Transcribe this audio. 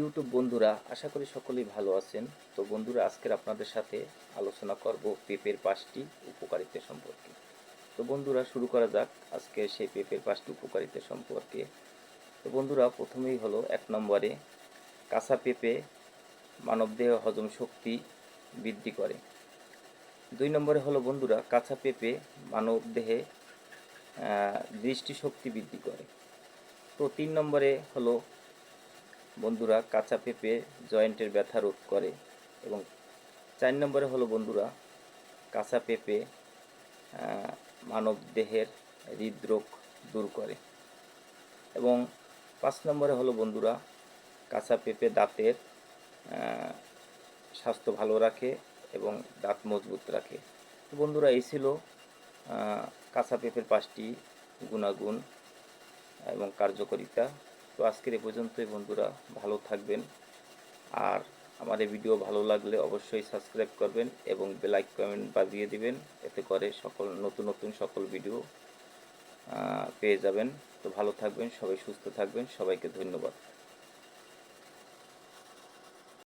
YouTube বন্ধুরা, আশা করি সকলেই ভালো আছেন। তো বন্ধুরা, আজকের আপনাদের সাথে আলোচনা করব পেঁপের পাঁচটি উপকারিতা সম্পর্কে। তো বন্ধুরা, শুরু করা যাক আজকে সেই পেঁপের পাঁচটি উপকারিতা সম্পর্কে। তো বন্ধুরা, প্রথমেই হলো এক নম্বরে, কাঁচা পেঁপে মানবদেহ হজম শক্তি বৃদ্ধি করে। দুই নম্বরে হলো বন্ধুরা, কাঁচা পেঁপে মানবদেহে দৃষ্টিশক্তি বৃদ্ধি করে। তো তিন নম্বরে হলো বন্ধুরা কাঁচা পেঁপে জয়েন্টের ব্যথা রোধ করে এবং চার নম্বরে হলো বন্ধুরা কাঁচা পেঁপে মানব দেহের হৃদরোগ দূর করে। এবং পাঁচ নম্বরে হলো বন্ধুরা কাঁচা পেঁপে দাঁতের স্বাস্থ্য ভালো রাখে এবং দাঁত মজবুত রাখে। বন্ধুরা এই ছিল কাঁচা পেঁপের পাঁচটি গুণাগুণ এবং কার্যকারিতা। তো আজকের এ পর্যন্তই বন্ধুরা, ভালো থাকবেন। আর আমাদের ভিডিও ভালো লাগলে অবশ্যই সাবস্ক্রাইব করবেন এবং বেলাইক কমেন্ট বাজিয়ে দিবেন, এতে করে সকল নতুন নতুন সকল ভিডিও পেয়ে যাবেন। তো ভালো থাকবেন, সবাই সুস্থ থাকবেন, সবাইকে ধন্যবাদ।